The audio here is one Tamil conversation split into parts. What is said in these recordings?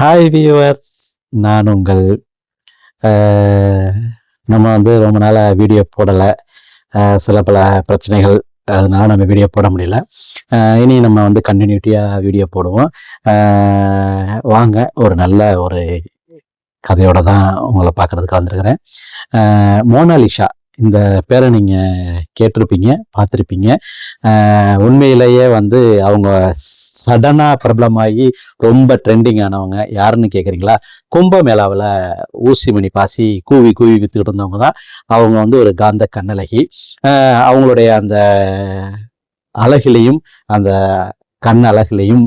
ஹாய் வியூவர்ஸ் நான் உங்கள் நம்ம வந்து ரொம்ப நாளாக வீடியோ போடலை. சில பல பிரச்சனைகள் அதனால நம்ம வீடியோ போட முடியல. இனி நம்ம வந்து கண்டினியூட்டியாக வீடியோ போடுவோம். வாங்க ஒரு நல்ல ஒரு கதையோட தான் உங்களை பார்க்கறதுக்கு வந்திருக்கிறேன். மோனாலிஷா இந்த பேரை நீங்கள் கேட்டிருப்பீங்க பார்த்துருப்பீங்க. உண்மையிலேயே வந்து அவங்க சடனாக பிரபலமாகி ரொம்ப ட்ரெண்டிங் ஆனவங்க யாருன்னு கேட்குறீங்களா கும்பமேளாவில் மேளாவில் ஊசிமணி பாசி கூவி கூவி வித்துக்கிட்டு இருந்தவங்க தான் அவங்க வந்து ஒரு காந்த கண்ணழகி. அவங்களுடைய அந்த அழகிலையும் அந்த கண் அழகிலையும்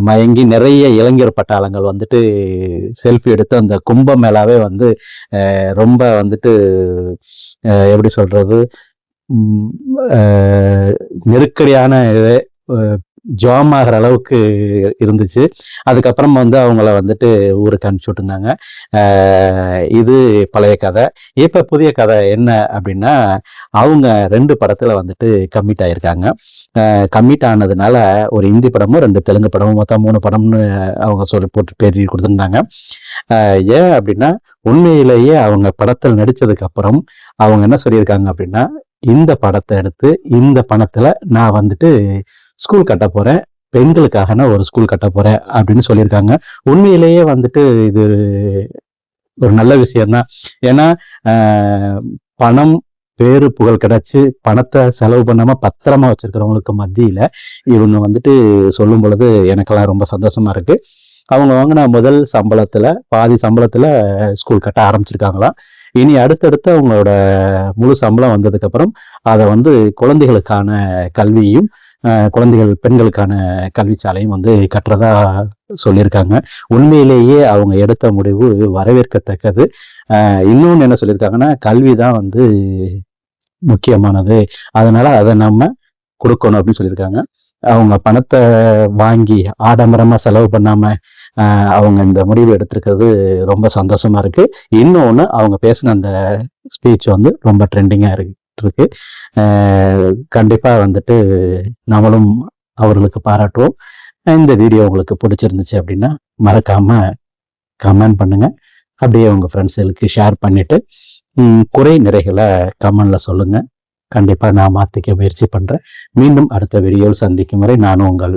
மயங்கி நிறைய இளைஞர் பட்டாளங்கள் வந்துட்டு செல்ஃபி எடுத்து அந்த கும்பமேளாவே வந்து ரொம்ப வந்துட்டு எப்படி சொல்றது நெருக்கடியான ஜாம் ஆகிற அளவுக்கு இருந்துச்சு. அதுக்கப்புறம் வந்து அவங்கள வந்துட்டு ஊருக்கு அனுப்பிச்சு விட்டுருந்தாங்க. ஆஹ் இது பழைய கதை. இப்போ புதிய கதை என்ன அப்படின்னா அவங்க ரெண்டு படத்துல வந்துட்டு கம்மிட் ஆயிருக்காங்க. கம்மிட் ஆனதுனால ஒரு இந்தி படமும் ரெண்டு தெலுங்கு படமும் மொத்தம் மூணு படம்னு அவங்க சொல்லி போட்டு பேர் கொடுத்துருந்தாங்க. ஆஹ் ஏன் அப்படின்னா உண்மையிலேயே அவங்க படத்தில் நடித்ததுக்கு அப்புறம் அவங்க என்ன சொல்லியிருக்காங்க அப்படின்னா இந்த படத்தை எடுத்து இந்த பணத்துல நான் வந்துட்டு ஸ்கூல் கட்ட போறேன். பெண்களுக்காக நான் ஒரு ஸ்கூல் கட்ட போறேன் அப்படின்னு சொல்லியிருக்காங்க. உண்மையிலேயே வந்துட்டு இது ஒரு நல்ல விஷயம்தான். ஏன்னா பணம் பேரு புகழ் கிடைச்சி பணத்தை செலவு பண்ணாம பத்திரமா வச்சிருக்கிறவங்களுக்கு மத்தியில இவங்க வந்துட்டு சொல்லும் பொழுது எனக்கெல்லாம் ரொம்ப சந்தோஷமா இருக்கு. அவங்க வாங்கின முதல் சம்பளத்துல பாதி சம்பளத்துல ஸ்கூல் கட்ட ஆரம்பிச்சிருக்காங்களாம். இனி அடுத்தடுத்து அவங்களோட முழு சம்பளம் வந்ததுக்கு அப்புறம் அதை வந்து குழந்தைகளுக்கான கல்வியும் குழந்தைகள் பெண்களுக்கான கல்விச்சாலையும் வந்து கட்டுறதா சொல்லியிருக்காங்க. உண்மையிலேயே அவங்க எடுத்த முடிவு வரவேற்கத்தக்கது. இன்னொன்று என்ன சொல்லியிருக்காங்கன்னா கல்வி தான் வந்து முக்கியமானது. அதனால அதை நம்ம கொடுக்கணும் அப்படின்னு சொல்லியிருக்காங்க. அவங்க பணத்தை வாங்கி ஆடம்பரமாக செலவு பண்ணாமல் அவங்க இந்த முடிவு எடுத்திருக்கிறது ரொம்ப சந்தோஷமா இருக்கு. இன்னொன்று அவங்க பேசின அந்த ஸ்பீச் வந்து ரொம்ப ட்ரெண்டிங்காக இருக்கு. இருக்கு. கண்டிப்பா வந்துட்டு நம்மளும் அவர்களுக்கு பாராட்டுவோம். இந்த வீடியோ உங்களுக்கு பிடிச்சிருந்துச்சு அப்படின்னா மறக்காம கமெண்ட் பண்ணுங்க. அப்படியே உங்க ஃப்ரெண்ட்ஸுகளுக்கு ஷேர் பண்ணிட்டு குறை நிறைகளை கமெண்ட்ல சொல்லுங்க. கண்டிப்பா நான் மாத்திக்க முயற்சி பண்றேன். மீண்டும் அடுத்த வீடியோவில் சந்திக்கும் வரை நான் உங்கள்